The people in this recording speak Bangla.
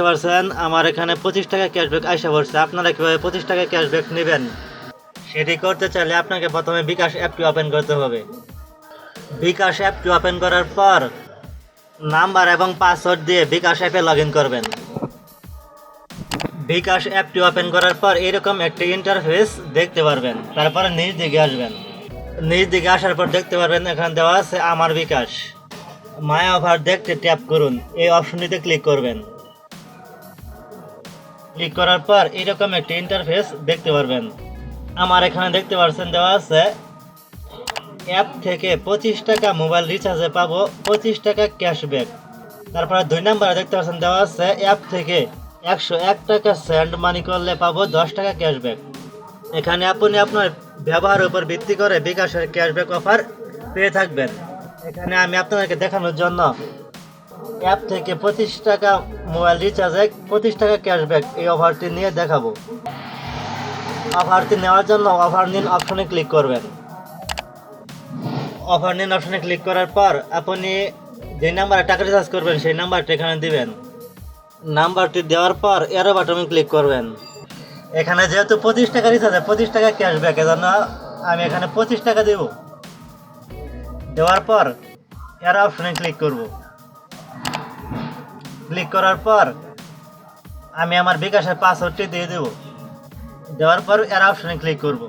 দেখতে পাচ্ছেন আমার এখানে পঁচিশ টাকা ক্যাশব্যাক আইসা পড়ছে। আপনারা কীভাবে পঁচিশ টাকা ক্যাশব্যাক নেবেন? সেটি করতে চাইলে আপনাকে প্রথমে বিকাশ অ্যাপটি ওপেন করতে হবে। বিকাশ অ্যাপটি ওপেন করার পর নাম্বার এবং পাসওয়ার্ড দিয়ে বিকাশ অ্যাপে লগ করবেন। বিকাশ অ্যাপটি ওপেন করার পর এরকম একটি ইন্টারফেস দেখতে পারবেন। তারপরে নিজ দিকে আসবেন। নিজ দিকে আসার পর দেখতে পারবেন, এখানে দেওয়া আছে, আমার বিকাশ। মায়া অফার দেখতে ট্যাপ করুন। এই অপশনটিতে ক্লিক করবেন। ক্লিক করার পর এরকম একটি ইন্টারফেস দেখতে পারবেন। আমার এখানে দেখতে পাচ্ছেন দেওয়া আছে অ্যাপ থেকে পঁচিশ টাকা মোবাইল রিচার্জে পাবো, পঁচিশ টাকা ক্যাশব্যাক তারপরে দুই নম্বরে দেখতে পাচ্ছেন দেওয়া আছে অ্যাপ থেকে একশো এক টাকা সেন্ড মানি করলে পাবো, দশ টাকা ক্যাশব্যাক এখানে আপনি আপনার ব্যবহারের উপর ভিত্তি করে বিকাশের ক্যাশব্যাক অফার পেয়ে থাকবেন। এখানে আমি আপনাদেরকে দেখানোর জন্য অ্যাপ থেকে পঁচিশ টাকা মোবাইল রিচার্জে পঁচিশ টাকা ক্যাশব্যাক এই অফারটি নিয়ে দেখাবো। অফারটি নেওয়ার জন্য অফার নিন অপশনে ক্লিক করবেন। অফার নিন অপশনে ক্লিক করার পর আপনি যে নাম্বারে টাকা রিচার্জ করবেন সেই নাম্বারটি এখানে দিবেন। নাম্বারটি দেওয়ার পর এরো বাটনে ক্লিক করবেন। এখানে যেহেতু পঁচিশ টাকা রিচার্জ পঁচিশ টাকা ক্যাশব্যাক, এজন্য আমি এখানে পঁচিশ টাকা দেব। দেওয়ার পর এর অপশনে ক্লিক করব। ক্লিক করার পর আমি আমার বিকাশের পাসওয়ার্ডটি দিয়ে দেব। দেওয়ার পর এর অপশনে ক্লিক করব।